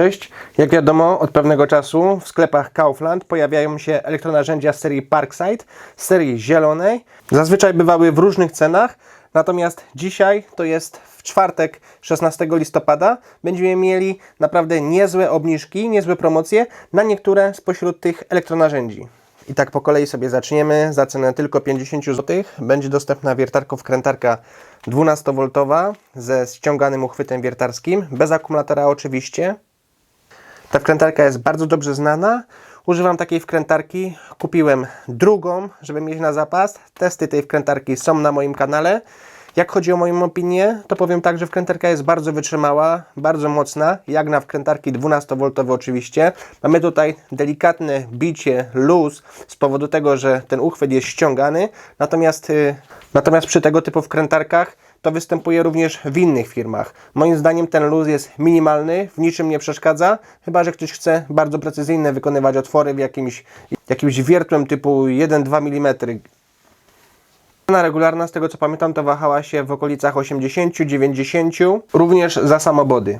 Cześć. Jak wiadomo, od pewnego czasu w sklepach Kaufland pojawiają się elektronarzędzia z serii Parkside, z serii zielonej. Zazwyczaj bywały w różnych cenach, natomiast dzisiaj, to jest w czwartek 16 listopada, będziemy mieli naprawdę niezłe obniżki, niezłe promocje na niektóre spośród tych elektronarzędzi. I tak po kolei sobie zaczniemy. Za cenę tylko 50 zł będzie dostępna wiertarko-wkrętarka 12V ze ściąganym uchwytem wiertarskim, bez akumulatora oczywiście. Ta wkrętarka jest bardzo dobrze znana. Używam takiej wkrętarki. Kupiłem drugą, żeby mieć na zapas. Testy tej wkrętarki są na moim kanale. Jak chodzi o moją opinię, to powiem tak, że wkrętarka jest bardzo wytrzymała, bardzo mocna, jak na wkrętarki 12V oczywiście. Mamy tutaj delikatne bicie, luz z powodu tego, że ten uchwyt jest ściągany. Natomiast, y, natomiast przy tego typu wkrętarkach to występuje również w innych firmach. Moim zdaniem ten luz jest minimalny, w niczym nie przeszkadza, chyba że ktoś chce bardzo precyzyjnie wykonywać otwory w jakimś, jakimś wiertłem typu 1-2 mm. Cena regularna, z tego co pamiętam, to wahała się w okolicach 80-90, również za samobody.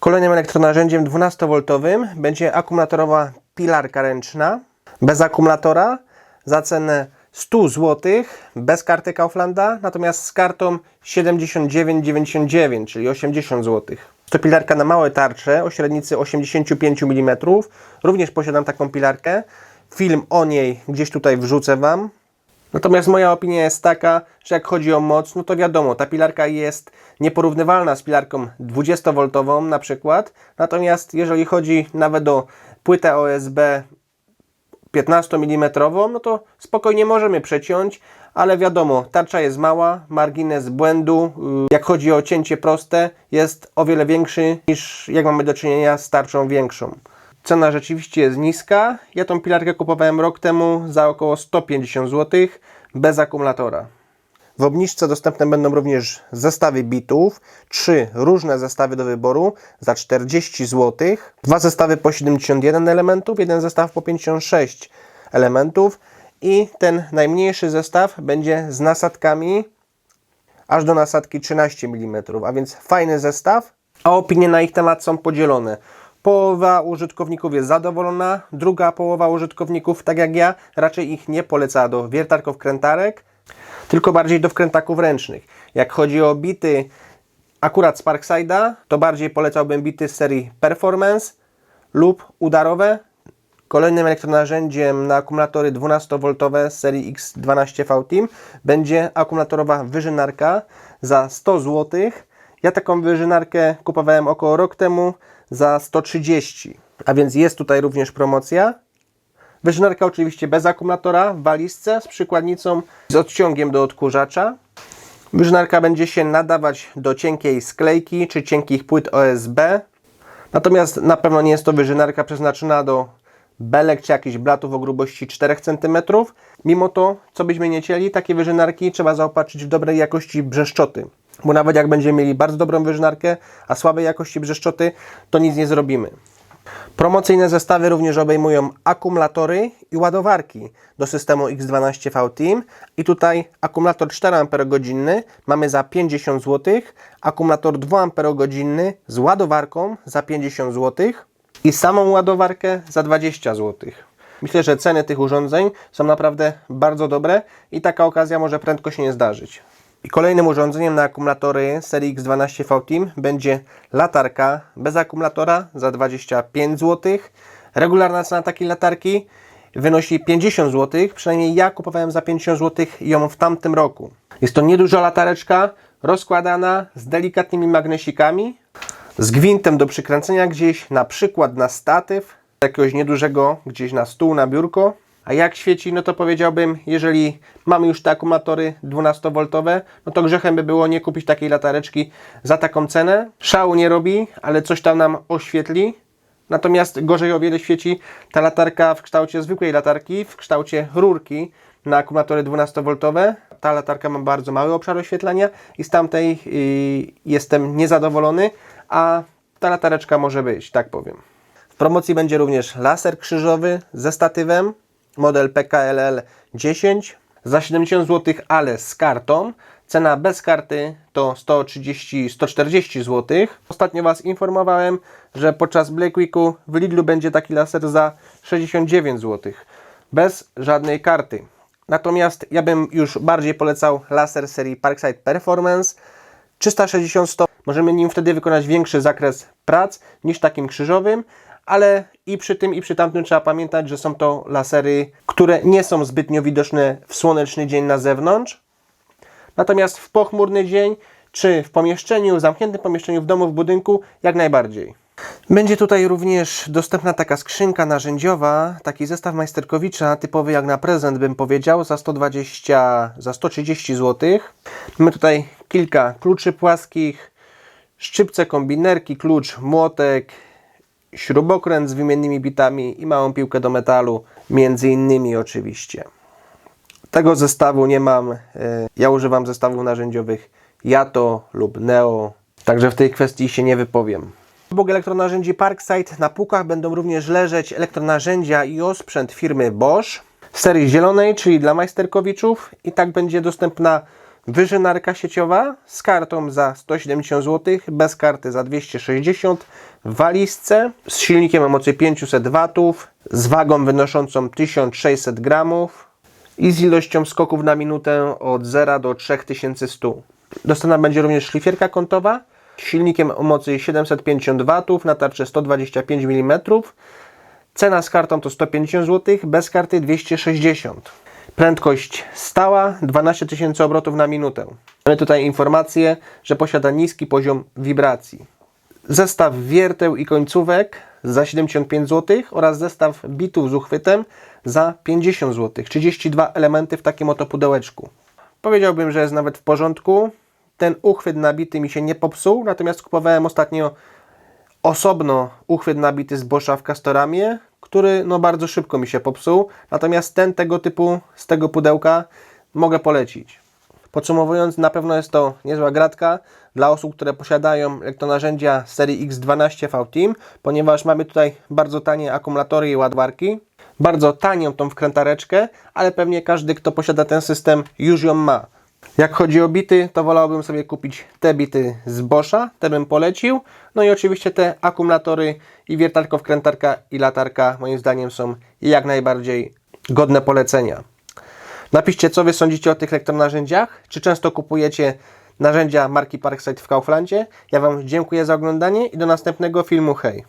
Kolejnym elektronarzędziem 12V będzie akumulatorowa pilarka ręczna, bez akumulatora, za cenę 100 zł, bez karty Kauflanda, natomiast z kartą 79,99, czyli 80 zł. To pilarka na małe tarcze o średnicy 85 mm. Również posiadam taką pilarkę. Film o niej gdzieś tutaj wrzucę Wam. Natomiast moja opinia jest taka, że jak chodzi o moc, no to wiadomo, ta pilarka jest nieporównywalna z pilarką 20V na przykład. Natomiast jeżeli chodzi nawet o płytę OSB 15 mm, no to spokojnie możemy przeciąć, ale wiadomo, tarcza jest mała, margines błędu, yy, jak chodzi o cięcie proste, jest o wiele większy niż jak mamy do czynienia z tarczą większą. Cena rzeczywiście jest niska. Ja tą pilarkę kupowałem rok temu za około 150 zł bez akumulatora. W obniżce dostępne będą również zestawy bitów, trzy różne zestawy do wyboru za 40 zł, dwa zestawy po 71 elementów, jeden zestaw po 56 elementów i ten najmniejszy zestaw będzie z nasadkami aż do nasadki 13 mm, a więc fajny zestaw, a opinie na ich temat są podzielone. Połowa użytkowników jest zadowolona, druga połowa użytkowników, tak jak ja, raczej ich nie poleca do wiertarków-krętarek, tylko bardziej do wkrętaków ręcznych. Jak chodzi o bity akurat z Parkside'a, to bardziej polecałbym bity z serii Performance lub udarowe. Kolejnym elektronarzędziem na akumulatory 12V z serii X12V Team będzie akumulatorowa wyżynarka za 100 zł. Ja taką wyżynarkę kupowałem około rok temu za 130, a więc jest tutaj również promocja. Wyżynarka oczywiście bez akumulatora, w walizce z przykładnicą z odciągiem do odkurzacza. Wyżynarka będzie się nadawać do cienkiej sklejki czy cienkich płyt OSB. Natomiast na pewno nie jest to wyżynarka przeznaczona do belek czy jakichś blatów o grubości 4 cm. Mimo to, co byśmy nie chcieli, takie wyżynarki trzeba zaopatrzyć w dobrej jakości brzeszczoty. Bo nawet jak będziemy mieli bardzo dobrą wyżynarkę, a słabej jakości brzeszczoty, to nic nie zrobimy. Promocyjne zestawy również obejmują akumulatory i ładowarki do systemu X12V Team. I tutaj akumulator 4Ah mamy za 50 zł, akumulator 2Ah z ładowarką za 50 zł i samą ładowarkę za 20 zł. Myślę, że ceny tych urządzeń są naprawdę bardzo dobre i taka okazja może prędko się nie zdarzyć. I kolejnym urządzeniem na akumulatory serii X12V Team będzie latarka bez akumulatora za 25 zł. Regularna cena takiej latarki wynosi 50 zł, przynajmniej ja kupowałem za 50 zł ją w tamtym roku. Jest to nieduża latareczka, rozkładana z delikatnymi magnesikami, z gwintem do przykręcenia gdzieś, na przykład na statyw, jakiegoś niedużego gdzieś na stół, na biurko. A jak świeci, no to powiedziałbym, jeżeli mamy już te akumulatory 12V, no to grzechem by było nie kupić takiej latareczki za taką cenę. Szału nie robi, ale coś tam nam oświetli. Natomiast gorzej o wiele świeci ta latarka w kształcie zwykłej latarki, w kształcie rurki na akumulatory 12V. Ta latarka ma bardzo mały obszar oświetlenia i z tamtej yy, jestem niezadowolony, a ta latareczka może być, tak powiem. W promocji będzie również laser krzyżowy ze statywem, model PKLL 10 za 70 zł, ale z kartą. Cena bez karty to 130-140 zł. Ostatnio Was informowałem, że podczas Black Weeku w Lidlu będzie taki laser za 69 zł. Bez żadnej karty. Natomiast ja bym już bardziej polecał laser serii Parkside Performance 360-100. Możemy nim wtedy wykonać większy zakres prac niż takim krzyżowym, ale i przy tym i przy tamtym trzeba pamiętać, że są to lasery, które nie są zbytnio widoczne w słoneczny dzień na zewnątrz. Natomiast w pochmurny dzień, czy w pomieszczeniu, zamkniętym pomieszczeniu, w domu, w budynku, jak najbardziej. Będzie tutaj również dostępna taka skrzynka narzędziowa, taki zestaw Majsterkowicza, typowy jak na prezent bym powiedział, za 120, za 130 zł. Mamy tutaj kilka kluczy płaskich, szczypce, kombinerki, klucz, młotek, śrubokręt z wymiennymi bitami i małą piłkę do metalu, między innymi oczywiście. Tego zestawu nie mam. e, Ja używam zestawów narzędziowych Yato lub Neo, także w tej kwestii się nie wypowiem. Obok elektronarzędzi Parkside na półkach będą również leżeć elektronarzędzia i osprzęt firmy Bosch serii zielonej, czyli dla majsterkowiczów i tak będzie dostępna wyżynarka sieciowa z kartą za 170 zł, bez karty za 260 w walizce z silnikiem o mocy 500 W, z wagą wynoszącą 1600 gramów i z ilością skoków na minutę od 0 do 3100. Dostępna będzie również szlifierka kątowa z silnikiem o mocy 750 W na tarczy 125 mm. Cena z kartą to 150 zł, bez karty 260. Prędkość stała 12 tysięcy obrotów na minutę. Mamy tutaj informację, że posiada niski poziom wibracji. Zestaw wierteł i końcówek za 75 zł oraz zestaw bitów z uchwytem za 50 zł. 32 elementy w takim oto pudełeczku. Powiedziałbym, że jest nawet w porządku. Ten uchwyt nabity mi się nie popsuł, natomiast kupowałem ostatnio osobno uchwyt nabity z Boscha w Castoramie, który no bardzo szybko mi się popsuł. Natomiast ten tego typu z tego pudełka mogę polecić. Podsumowując, na pewno jest to niezła gratka dla osób, które posiadają elektronarzędzia serii X12 V-Team, ponieważ mamy tutaj bardzo tanie akumulatory i ładowarki, bardzo tanią tą wkrętareczkę, ale pewnie każdy, kto posiada ten system, już ją ma. Jak chodzi o bity, to wolałbym sobie kupić te bity z Boscha, te bym polecił. No i oczywiście te akumulatory i wiertarko, wkrętarka i latarka moim zdaniem są jak najbardziej godne polecenia. Napiszcie, co Wy sądzicie o tych elektronarzędziach. Czy często kupujecie narzędzia marki Parkside w Kauflandzie? Ja Wam dziękuję za oglądanie i do następnego filmu. Hej!